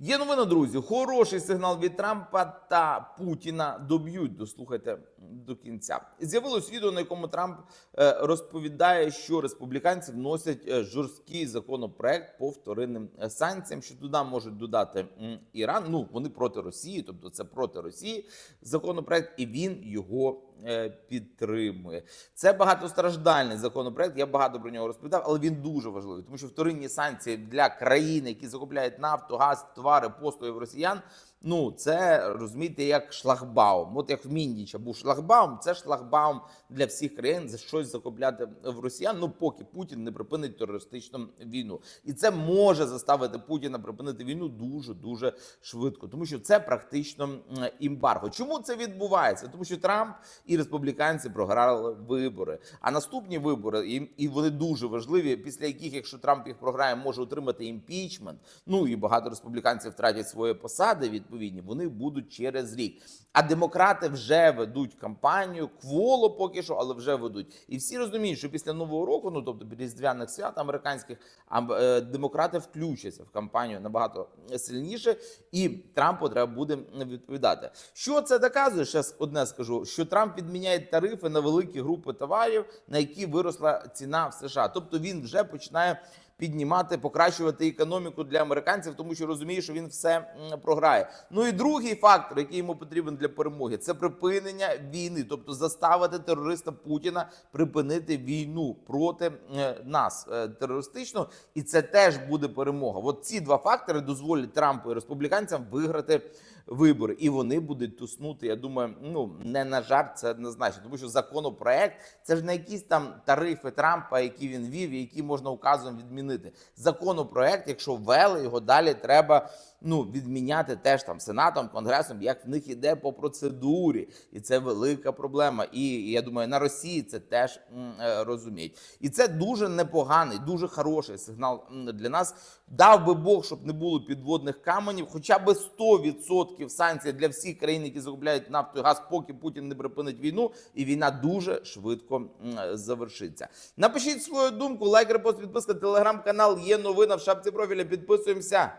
Є новина, друзі. Хороший сигнал від Трампа та Путіна доб'ють. Дослухайте до кінця. З'явилось відео, на якому Трамп е, розповідає, що республіканці вносять е, жорсткий законопроект по вторинним е, санкціям, що туди можуть додати Іран. Ну вони проти Росії, тобто це проти Росії законопроект, і він його підтримує. Це багатостраждальний законопроект. Я багато про нього розповідав, але він дуже важливий, тому що вторинні санкції для країн, які закупляють нафту, газ, товари, послуги в росіян. Ну, це розумієте, як шлагбаум. От як в Міндіча був шлагбаум, це шлагбаум для всіх країн за щось закупляти в росіян. Ну поки Путін не припинить терористичну війну, і це може заставити Путіна припинити війну дуже дуже швидко, тому що це практично імбарго. Чому це відбувається? Тому що Трамп і республіканці програли вибори. А наступні вибори, і, і вони дуже важливі, після яких, якщо Трамп їх програє, може отримати імпічмент. Ну і багато республіканців втратять свої посади відповідні. Вони будуть через рік. А демократи вже ведуть кампанію кволо поки що, але вже ведуть. І всі розуміють, що після нового року, ну тобто різдвяних свят американських, е, демократи включаться в кампанію набагато сильніше, і Трампу треба буде відповідати. Що це доказує? Ще одне скажу: що Трамп відміняє тарифи на великі групи товарів, на які виросла ціна в США. Тобто він вже починає піднімати, покращувати економіку для американців, тому що розуміє, що він все програє. Ну і другий фактор, який йому потрібен для перемоги, це припинення війни, тобто заставити терориста Путіна припинити війну проти нас е, терористично, і це теж буде перемога. От ці два фактори дозволять Трампу і республіканцям виграти вибори, і вони будуть туснути. Я думаю, ну не на жарт, це однозначно, тому що законопроект це ж не якісь там тарифи Трампа, які він вів, і які можна указом відмінити. Законопроект, якщо ввели його далі, треба ну відміняти теж там сенатом, конгресом, як в них іде по процедурі, і це велика проблема. І я думаю, на Росії це теж е, розуміють. І це дуже непоганий, дуже хороший сигнал для нас. Дав би Бог, щоб не було підводних каменів, хоча б 100% санкцій для всіх країн, які закупляють нафту і газ, поки Путін не припинить війну, і війна дуже швидко завершиться. Напишіть свою думку, лайк, репост, підписка, телеграм-канал. Є новина в шапці профіля. Підписуємося.